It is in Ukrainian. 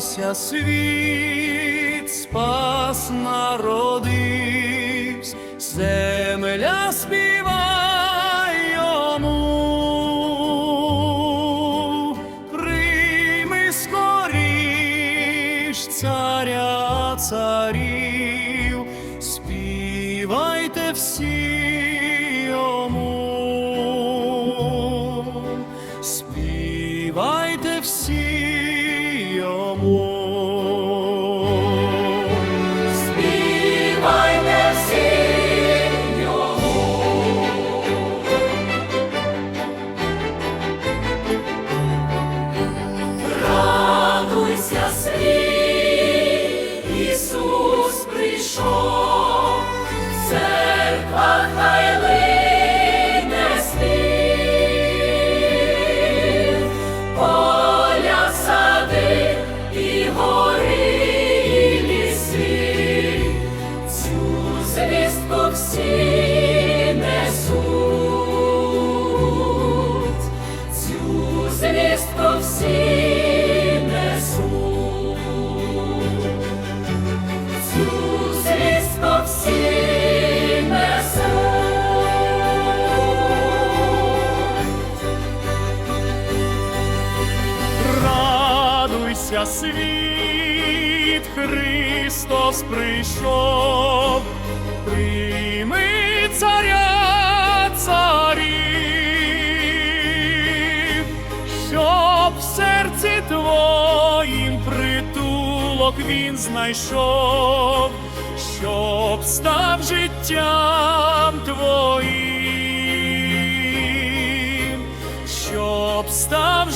радуйся, світ, спас народився, земля співай йому, прийми скоріш царя царів, співайте всі йому, співайте всі всі несуть, цю звістку всі несуть. Радуйся, світ, Христос прийшов, прийми царя царів, щоб в серці твоїм притулок він знайшов, щоб став життям твоїм. Щоб став